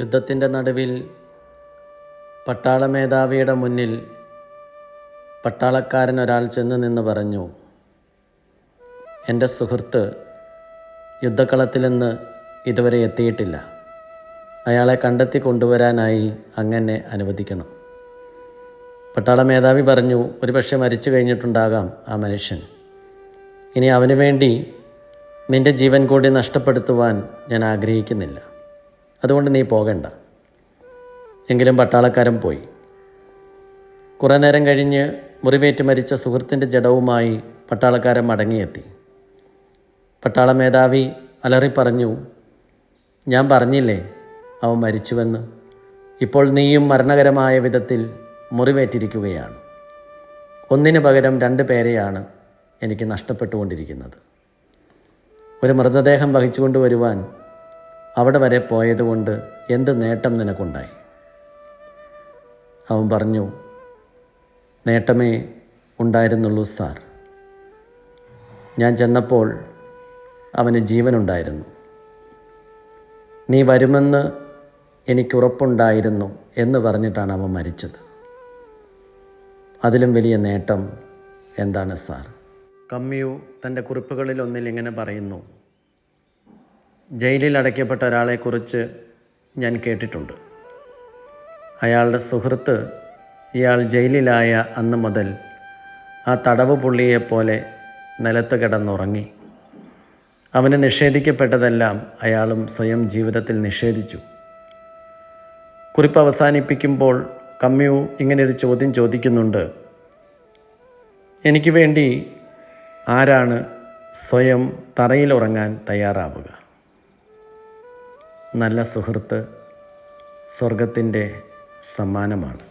യുദ്ധത്തിന്റെ നടുവിൽ പട്ടാള മേധാവിയുടെ മുന്നിൽ പട്ടാളക്കാരൻ ഒരാൾ ചെന്ന് നിന്ന് പറഞ്ഞു എന്റെ സുഹൃത്ത് യുദ്ധക്കളത്തിൽ നിന്ന് ഇതുവരെ എത്തിയിട്ടില്ല. അയാളെ കണ്ടെത്തി കൊണ്ടുവരാനായി അങ്ങനെ അനുവദിക്കണം. പട്ടാള മേധാവി പറഞ്ഞു ഒരുപക്ഷെ മരിച്ചു കഴിഞ്ഞിട്ടുണ്ടാകാം ആ മനുഷ്യൻ. ഇനി അവന് വേണ്ടി നിന്റെ ജീവൻ കൂടി നഷ്ടപ്പെടുത്തുവാൻ ഞാൻ ആഗ്രഹിക്കുന്നില്ല. അതുകൊണ്ട് നീ പോകണ്ട. എങ്കിലും പട്ടാളക്കാരൻ പോയി. കുറേ നേരം കഴിഞ്ഞ് മുറിവേറ്റ് മരിച്ച സുഹൃത്തിന്റെ ജഡവുമായി പട്ടാളക്കാരൻ മടങ്ങിയെത്തി. പട്ടാള മേധാവി അലറി പറഞ്ഞു ഞാൻ പറഞ്ഞില്ലേ അവൻ മരിച്ചുവെന്ന്? ഇപ്പോൾ നീയും മരണകരമായ വിധത്തിൽ മുറിവേറ്റിരിക്കുകയാണ്. ഒന്നിന് പകരം രണ്ട് പേരെയാണ് എനിക്ക് നഷ്ടപ്പെട്ടുകൊണ്ടിരിക്കുന്നത്. ഒരു മൃതദേഹം വഹിച്ചുകൊണ്ട് വരുവാൻ അവിടെ വരെ പോയതുകൊണ്ട് എന്ത് നേട്ടം നിനക്കുണ്ടായി? അവൻ പറഞ്ഞു നേട്ടമേ ഉണ്ടായിരുന്നുള്ളൂ സാർ. ഞാൻ ചെന്നപ്പോൾ അവന് ജീവനുണ്ടായിരുന്നു. നീ വരുമെന്ന് എനിക്കുറപ്പുണ്ടായിരുന്നു എന്ന് പറഞ്ഞിട്ടാണ് അവൻ മരിച്ചത്. അതിലും വലിയ നേട്ടം എന്താണ് സാർ? കമ്മിയു തന്റെ കുറിപ്പുകളിൽ ഒന്നിൽ ഇങ്ങനെ പറയുന്നു ജയിലിൽ അടയ്ക്കപ്പെട്ട ഒരാളെക്കുറിച്ച് ഞാൻ കേട്ടിട്ടുണ്ട്. അയാളുടെ സുഹൃത്ത് ഇയാൾ ജയിലിലായ അന്ന് മുതൽ ആ തടവ് പുള്ളിയെപ്പോലെ നിലത്ത് കിടന്നുറങ്ങി. അവന് നിഷേധിക്കപ്പെട്ടതെല്ലാം അയാളും സ്വയം ജീവിതത്തിൽ നിഷേധിച്ചു. കുറിപ്പ് അവസാനിപ്പിക്കുമ്പോൾ കമ്മ്യു ഇങ്ങനെയൊരു ചോദ്യം ചോദിക്കുന്നുണ്ട്. എനിക്ക് വേണ്ടി ആരാണ് സ്വയം തറയിലുറങ്ങാൻ തയ്യാറാവുക? നല്ല സുഹൃത്ത് സ്വർഗത്തിന്റെ സമ്മാനമാണ്.